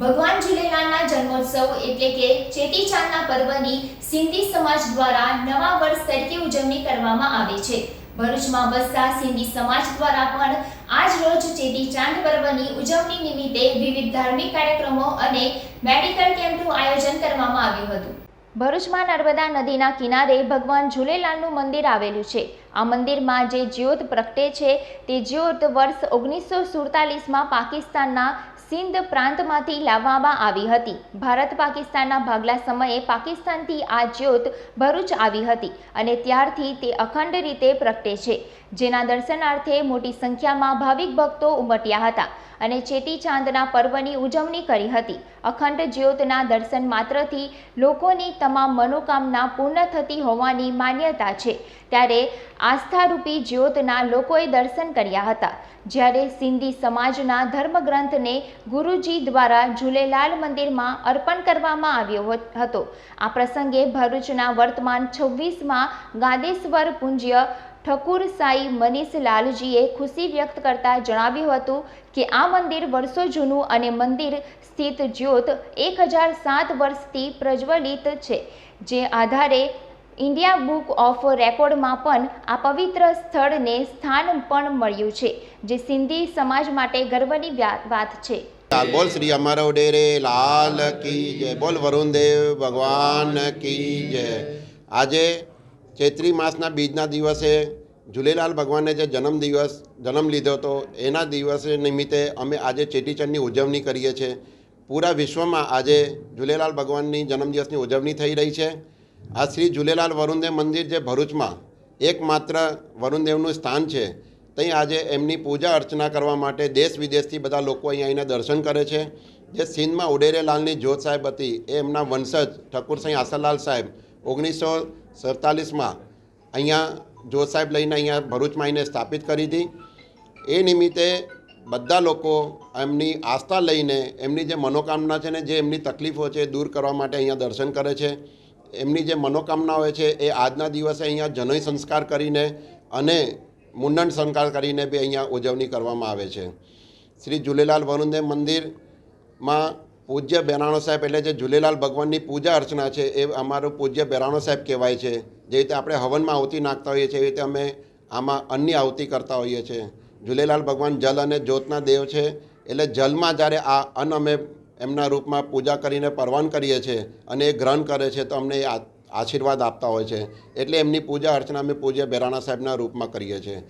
ભગવાન ઝૂલેલાલના જન્મોત્સવ એટલે કે ચેટીચાંદના પર્વની સિંધી સમાજ દ્વારા નવા વર્ષ તરીકે ઉજવણી કરવામાં આવે છે. ભરૂચમાં વસતા સિંધી સમાજ દ્વારા પણ આજ રોજ ચેટીચાંદ પર્વની ઉજવણી નિમિત્તે વિવિધ ધાર્મિક કાર્યક્રમો અને મેડિકલ કેમ્પનું આયોજન કરવામાં આવ્યું હતું. ભરૂચમાં નર્મદા નદીના કિનારે ભગવાન ઝૂલેલાલનું મંદિર આવેલું છે. આ મંદિરમાં જે જ્યોત પ્રગટે છે, તે જ્યોત વર્ષ ઓગણીસો સુડતાલીસમાં પાકિસ્તાનના સિંધ પ્રાંતમાંથી લાવવામાં આવી હતી. ભારત પાકિસ્તાનના ભાગલા સમયે પાકિસ્તાનથી આ જ્યોત ભરૂચ આવી હતી અને ત્યારથી તે અખંડ રીતે પ્રગટે છે. જેના દર્શનાર્થે મોટી સંખ્યામાં ભાવિક ભક્તો ઉમટ્યા હતા અને ચેતીચાંદના પર્વની ઉજવણી કરી હતી. અખંડ જ્યોતના દર્શન માત્રથી લોકોની તમામ મનોકામના પૂર્ણ થતી હોવાની માન્યતા છે. ત્યારે આસ્થારૂપી જ્યોતના લોકોએ દર્શન કર્યા હતા. જ્યારે સિંધી સમાજના ધર્મગ્રંથને ગુરુજી દ્વારા ઝૂલેલાલ મંદિરમાં અર્પણ કરવામાં આવ્યો હતો. આ પ્રસંગે ભરૂચના વર્તમાન છવ્વીસમાં ગાદેશ્વર પૂજ્ય ઠકુર સાઈ મનીષ લાલજીએ ખુશી વ્યક્ત કરતા જણાવ્યું હતું કે આ મંદિર વર્ષો જૂનું અને મંદિર સ્થિત જ્યોત એક હજાર સાત વર્ષથી પ્રજ્વલિત છે, જે આધારે ઇન્ડિયા બુક ઓફ રેકોર્ડમાં પણ આ પવિત્ર સ્થળને સ્થાન પણ મળ્યું છે, જે સિંધી સમાજ માટે ગર્વની વાત છે. બોલ, શ્રી અમારો ડેરે લાલ કી જય. બોલ વરુણદેવ ભગવાન કી જય. આજે ચૈત્રી માસના બીજના દિવસે ઝૂલેલાલ ભગવાનને જે જન્મ દિવસ, જન્મ લીધો હતો, એના દિવસે નિમિત્તે અમે આજે ચેટીચંડની ઉજવણી કરીએ છીએ. પૂરા વિશ્વમાં આજે ઝૂલેલાલ ભગવાનની જન્મદિવસની ઉજવણી થઈ રહી છે. આ શ્રી ઝૂલેલાલ વરુણદેવ મંદિર જે ભરૂચમાં એકમાત્ર વરુણદેવનું સ્થાન છે ત્યાં આજે એમની પૂજા અર્ચના કરવા માટે દેશ વિદેશથી બધા લોકો અહીંયા આવીને દર્શન કરે છે. જે સિંધમાં ઉડેરેલાલની જ્યોત સાહેબ હતી, એ એમના વંશજ ઠાકુર આસરલાલ સાહેબ ઓગણીસો સડતાલીસમાં અહીંયા જ્યોત સાહેબ લઈને અહીંયા ભરૂચમાં આવીને સ્થાપિત કરી હતી. એ નિમિત્તે બધા લોકો એમની આસ્થા લઈને એમની જે મનોકામના છે ને જે એમની તકલીફો છે દૂર કરવા માટે અહીંયા દર્શન કરે છે. એમની જે મનોકામના હોય છે એ આજના દિવસે અહીંયા જનય સંસ્કાર કરીને અને મુંડન સંસ્કાર કરીને બી અહીંયા ઉજવણી કરવામાં આવે છે. શ્રી ઝૂલેલાલ વરુણદેવ મંદિરમાં પૂજ્ય બેરાણો સાહેબ એટલે જે ઝૂલેલાલ ભગવાનની પૂજા અર્ચના છે એ અમારું પૂજ્ય બેરાણો સાહેબ કહેવાય છે. જે રીતે આપણે હવનમાં આવતી નાખતા હોઈએ છીએ એવી રીતે અમે આમાં અન્ય આવતી કરતા હોઈએ છીએ. ઝૂલેલાલ ભગવાન જલ અને જ્યોતના દેવ છે, એટલે જલમાં જ્યારે આ અન્ન અમે એમના રૂપમાં પૂજા કરીને પરવાન કરીએ છીએ અને એ ગ્રહણ કરે છે તો અમને આશીર્વાદ આપતા હોય છે. એટલે એમની પૂજા અર્ચના અમે પૂજ્ય બેરાણા સાહેબના રૂપમાં કરીએ છીએ.